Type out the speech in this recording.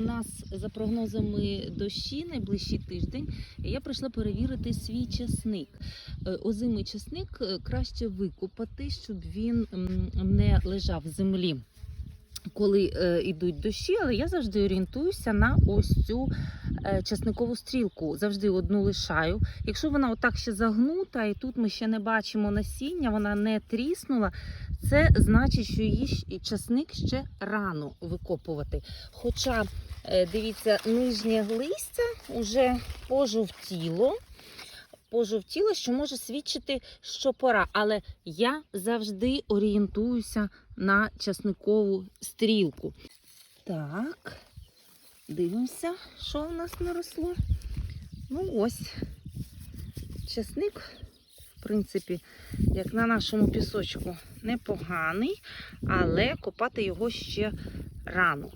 нас за прогнозами дощі найближчий тиждень. Я прийшла перевірити свій часник. Е, Озимий часник е, краще викопати, щоб він не лежав в землі. Коли е, йдуть дощі, але я завжди орієнтуюся на ось цю е, часникову стрілку. Завжди одну лишаю. Якщо вона отак ще загнута, і тут ми ще не бачимо насіння, вона не тріснула, це значить, що її часник ще рано викопувати. Хоча, е, дивіться, нижнє листя вже пожовтіло. Пожовтіло, що може свідчити, що пора. Але я завжди орієнтуюся на часникову стрілку. Так, дивимося, що в нас наросло. Ну ось, часник, в принципі, як на нашому пісочку, непоганий, але копати його ще рано.